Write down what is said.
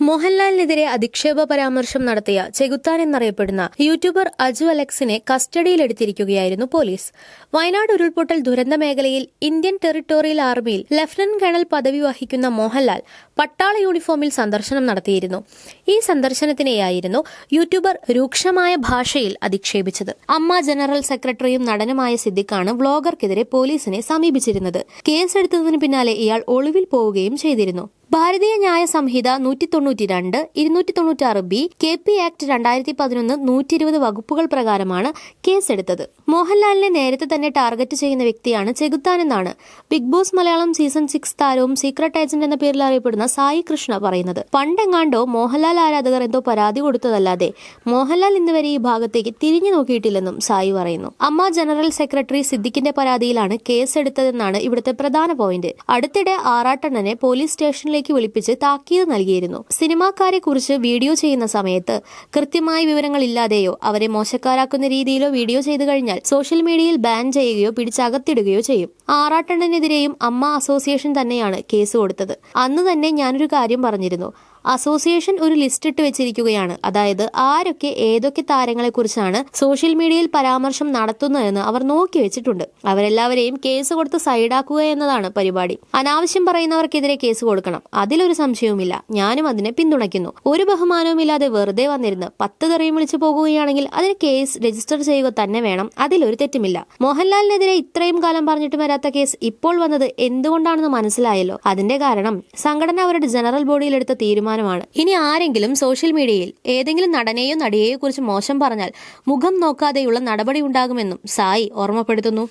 മോഹൻലാലിനെതിരെ അധിക്ഷേപ പരാമർശം നടത്തിയ ചെകുത്താൻ എന്നറിയപ്പെടുന്ന യൂട്യൂബർ അജു അലക്സിനെ കസ്റ്റഡിയിലെടുത്തിരിക്കുകയായിരുന്നു പോലീസ്. വയനാട് ഉരുൾപൊട്ടൽ ദുരന്ത മേഖലയിൽ ഇന്ത്യൻ ടെറിട്ടോറിയൽ ആർമിയിൽ ലഫ്റ്റനന്റ് കേണൽ പദവി വഹിക്കുന്ന മോഹൻലാൽ പട്ടാള യൂണിഫോമിൽ സന്ദർശനം നടത്തിയിരുന്നു. ഈ സന്ദർശനത്തിനെയായിരുന്നു യൂട്യൂബർ രൂക്ഷമായ ഭാഷയിൽ അധിക്ഷേപിച്ചത്. അമ്മ ജനറൽ സെക്രട്ടറിയും നടനുമായ സിദ്ദിഖാണ് വ്ളോഗർക്കെതിരെ പോലീസിനെ സമീപിച്ചിരുന്നത്. കേസെടുത്തതിന് പിന്നാലെ ഇയാൾ ഒളിവിൽ പോവുകയും ചെയ്തിരുന്നു. ഭാരതീയ ന്യായ സംഹിത നൂറ്റി തൊണ്ണൂറ്റി രണ്ട് ഇരുന്നൂറ്റി തൊണ്ണൂറ്റി ആറ് ബി കെ പി ആക്ട് രണ്ടായിരത്തി പതിനൊന്ന് നൂറ്റി ഇരുപത് വകുപ്പുകൾ പ്രകാരമാണ് കേസെടുത്തത്. മോഹൻലാലിനെ നേരത്തെ തന്നെ ടാർഗറ്റ് ചെയ്യുന്ന വ്യക്തിയാണ് ചെകുത്താനെന്നാണ് big boss Malayalam season six താരവും സീക്രട്ട് ഏജന്റ് എന്ന പേരിൽ അറിയപ്പെടുന്ന സായി കൃഷ്ണ പറയുന്നത്. പണ്ടെങ്ങാണ്ടോ മോഹൻലാൽ ആരാധകർ എന്തോ പരാതി കൊടുത്തതല്ലാതെ മോഹൻലാൽ ഇന്നുവരെ ഈ ഭാഗത്തേക്ക് തിരിഞ്ഞു നോക്കിയിട്ടില്ലെന്നും സായി പറയുന്നു. അമ്മ ജനറൽ സെക്രട്ടറി സിദ്ദിഖിന്റെ പരാതിയിലാണ് കേസെടുത്തതെന്നാണ് ഇവിടുത്തെ പ്രധാന പോയിന്റ്. അടുത്തിടെ ആറാട്ടണ്ണനെ പോലീസ് സ്റ്റേഷനിലേക്ക് വിളിപ്പിച്ച് താക്കീത് നൽകിയിരുന്നു. സിനിമാക്കാരെ കുറിച്ച് വീഡിയോ ചെയ്യുന്ന സമയത്ത് കൃത്യമായ വിവരങ്ങൾ ഇല്ലാതെയോ അവരെ മോശക്കാരാക്കുന്ന രീതിയിലോ വീഡിയോ ചെയ്തു കഴിഞ്ഞാൽ സോഷ്യൽ മീഡിയയിൽ ബാൻ ചെയ്യുകയോ പിടിച്ചകത്തിടുകയോ ചെയ്യും. ആറാട്ടണ്ണനെതിരെയും അമ്മ അസോസിയേഷൻ തന്നെയാണ് കേസ് കൊടുത്തത്. അന്ന് തന്നെ ഞാനൊരു കാര്യം പറഞ്ഞിരുന്നു. അസോസിയേഷൻ ഒരു ലിസ്റ്റ് ഇട്ട് വെച്ചിരിക്കുകയാണ്. അതായത് ആരൊക്കെ ഏതൊക്കെ താരങ്ങളെക്കുറിച്ചാണ് സോഷ്യൽ മീഡിയയിൽ പരാമർശം നടത്തുന്നതെന്ന് അവർ നോക്കി വെച്ചിട്ടുണ്ട്. അവരെല്ലാവരെയും കേസ് കൊടുത്ത് സൈഡാക്കുക എന്നതാണ് പരിപാടി. അനാവശ്യം പറയുന്നവർക്കെതിരെ കേസ് കൊടുക്കണം. അതിലൊരു സംശയവുമില്ല. ഞാനും അതിനെ പിന്തുണയ്ക്കുന്നു. ഒരു ബഹുമാനവുമില്ലാതെ വെറുതെ വന്നിരുന്ന് പത്ത് തെറിയും വിളിച്ചു പോകുകയാണെങ്കിൽ അതിന് കേസ് രജിസ്റ്റർ ചെയ്യുക തന്നെ വേണം. അതിലൊരു തെറ്റുമില്ല. മോഹൻലാലിനെതിരെ ഇത്രയും കാലം പറഞ്ഞിട്ട് വരാത്ത കേസ് ഇപ്പോൾ വന്നത് എന്തുകൊണ്ടാണെന്ന് മനസ്സിലായല്ലോ. അതിന്റെ കാരണം സംഘടന അവരുടെ ജനറൽ ബോഡിയിൽ എടുത്ത തീരുമാനമാണ് ഇനി ആരെങ്കിലും സോഷ്യൽ മീഡിയയിൽ ഏതെങ്കിലും നടനെയോ നടിയെയോ കുറിച്ച് മോശം പറഞ്ഞാൽ മുഖം നോക്കാതെയുള്ള നടപടി ഉണ്ടാകുമെന്നും സായി ഓർമ്മപ്പെടുത്തുന്നു.